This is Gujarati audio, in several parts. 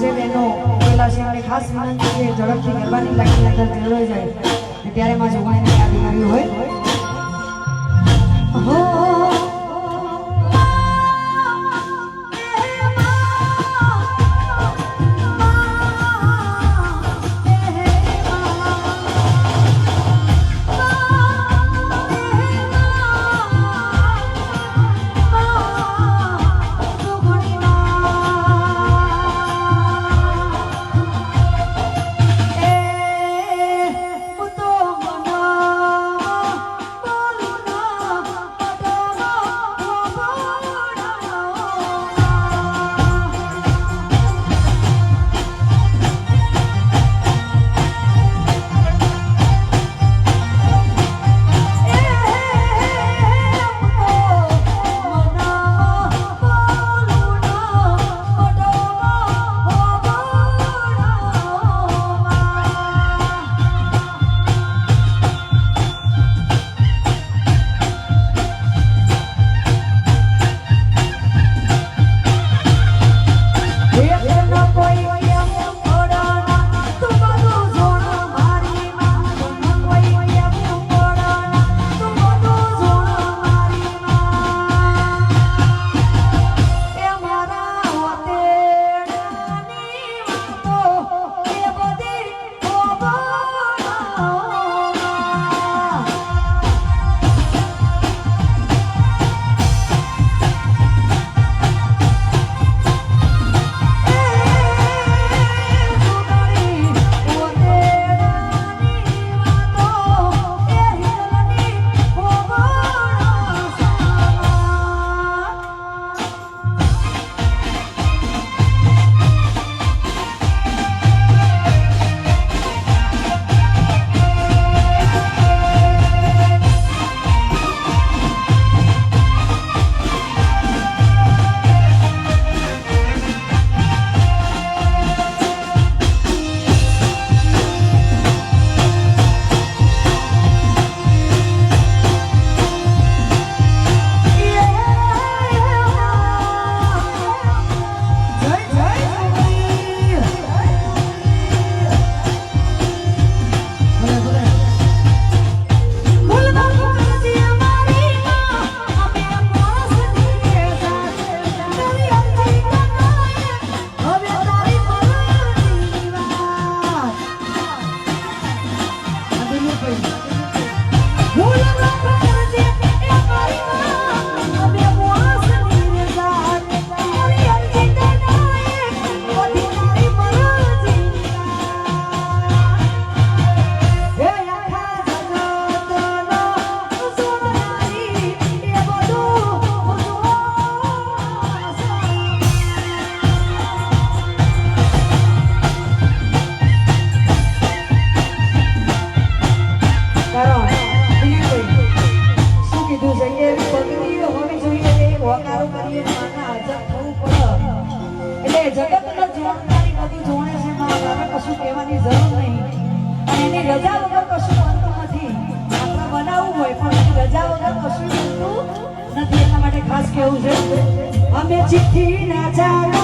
જે ખાસ વિનંતી છે ઝડપથી ગરબાની લાગણી અંદર જોડાઈ જાય. ત્યારે માં હોય. હો એની રજા વગર કશું બનતું નથી. આપણે બનાવવું હોય, પણ રજા વગર કશું બનતું નથી. એટલા માટે ખાસ કેવું છે. અમે ચિઠ્ઠી ના ચાલો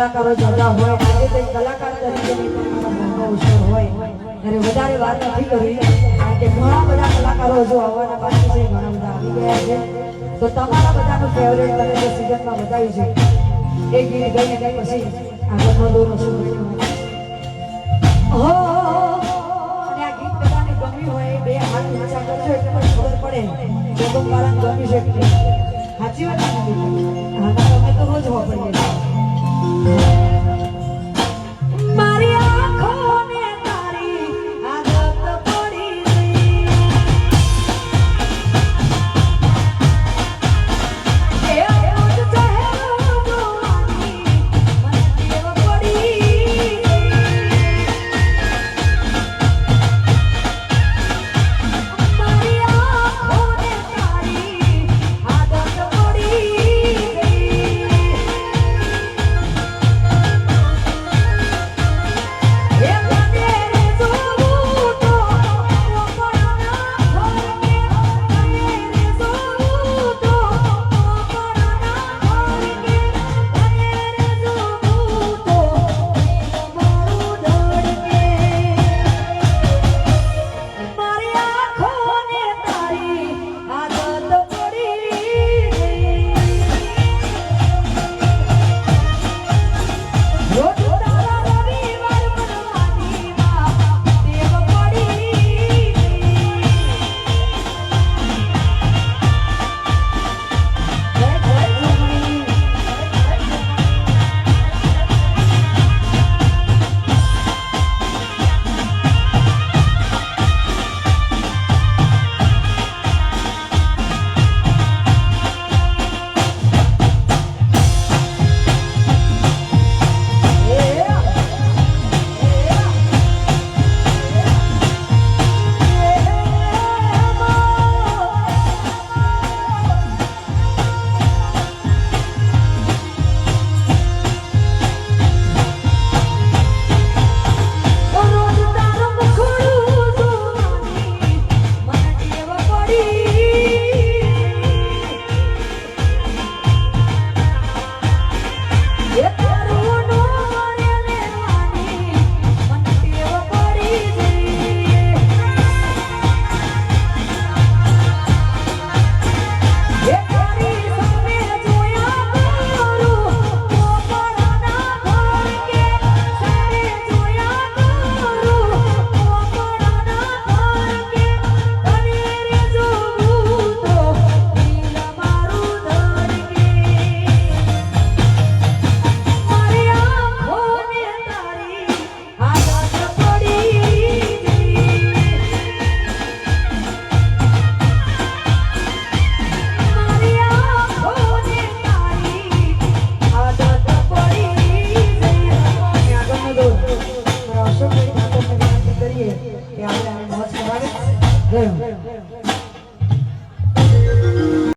કલાકારો જાજા હોય, આજે તો કલાકાર તરીકેની પણ અવસર હોય. ત્યારે વધારે વાત નથી કરવી કારણ કે ઘણા બધા કલાકારો હજુ આવવાના બાકી છે, ઘણા બધા આવી ગયા છે. તો તમારા બધાનું ફેવરેટ તમે જે સિઝનમાં બતાવ્યું છે, એ ગીત ગઈ અને પછી આગળનો દોરો શું બન્યો? અને આ ગીત બધાને ગમ્યું હોય, બે હાથ ઊંચા કરજો એટલે પણ ખબર પડે. કે તો મારા ગમ્યું છે. સાચી વાત છે. હા, તો રોજ વાપરીએ